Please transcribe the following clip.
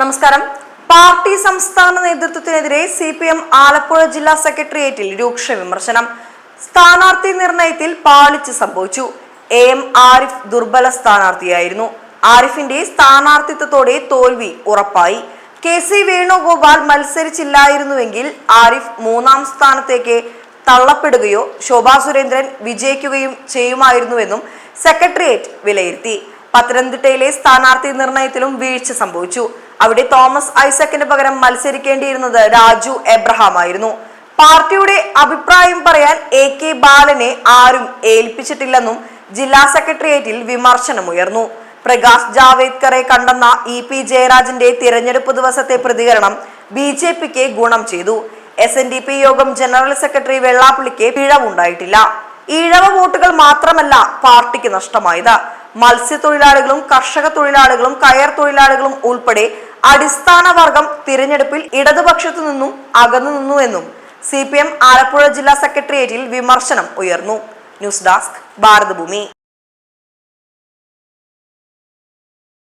നമസ്കാരം. പാർട്ടി സംസ്ഥാന നേതൃത്വത്തിനെതിരെ സി പി എം ആലപ്പുഴ ജില്ലാ സെക്രട്ടേറിയറ്റിൽ രൂക്ഷ വിമർശനം. സ്ഥാനാർത്ഥി നിർണയത്തിൽ പാളിച്ച് സംഭവിച്ചു. എ എം ആരിഫ് ദുർബല സ്ഥാനാർത്ഥിയായിരുന്നു. ആരിഫിന്റെ സ്ഥാനാർത്ഥിത്വത്തോടെ തോൽവി ഉറപ്പായി. കെ സി വേണുഗോപാൽ മത്സരിച്ചില്ലായിരുന്നുവെങ്കിൽ ആരിഫ് മൂന്നാം സ്ഥാനത്തേക്ക് തള്ളപ്പെടുകയോ ശോഭാ സുരേന്ദ്രൻ വിജയിക്കുകയും ചെയ്യുമായിരുന്നുവെന്നും സെക്രട്ടേറിയറ്റ് വിലയിരുത്തി. പത്തനംതിട്ടയിലെ സ്ഥാനാർത്ഥി നിർണയത്തിലും വീഴ്ച സംഭവിച്ചു. അവിടെ തോമസ് ഐസക്കിന് പകരം മത്സരിക്കേണ്ടിയിരുന്നത് രാജു എബ്രഹാം ആയിരുന്നു പാർട്ടിയുടെ അഭിപ്രായം പറയാൻ എ കെ ബാലനെ ആരും ഏൽപ്പിച്ചിട്ടില്ലെന്നും ജില്ലാ സെക്രട്ടേറിയറ്റിൽ വിമർശനമുയർന്നു. പ്രകാശ് ജാവേദ്കറെ കണ്ടെന്ന ഇ പി ജയരാജന്റെ തിരഞ്ഞെടുപ്പ് ദിവസത്തെ പ്രതികരണം ബി ജെ പിക്ക് ഗുണം ചെയ്തു. എസ് എൻ ഡി പി യോഗം ജനറൽ സെക്രട്ടറി വെള്ളാപ്പള്ളിക്ക് പിഴവുണ്ടായിട്ടില്ല. ഈഴവ വോട്ടുകൾ മാത്രമല്ല പാർട്ടിക്ക് നഷ്ടമായത്. മത്സ്യത്തൊഴിലാളികളും കർഷക തൊഴിലാളികളും കയർ തൊഴിലാളികളും ഉൾപ്പെടെ അടിസ്ഥാന വർഗം തിരഞ്ഞെടുപ്പിൽ ഇടതുപക്ഷത്തു നിന്നും അകന്നു നിന്നുവെന്നും സി പി എം ആലപ്പുഴ ജില്ലാ സെക്രട്ടേറിയറ്റിൽ വിമർശനം ഉയർന്നു. News desk Bharathabhoomi.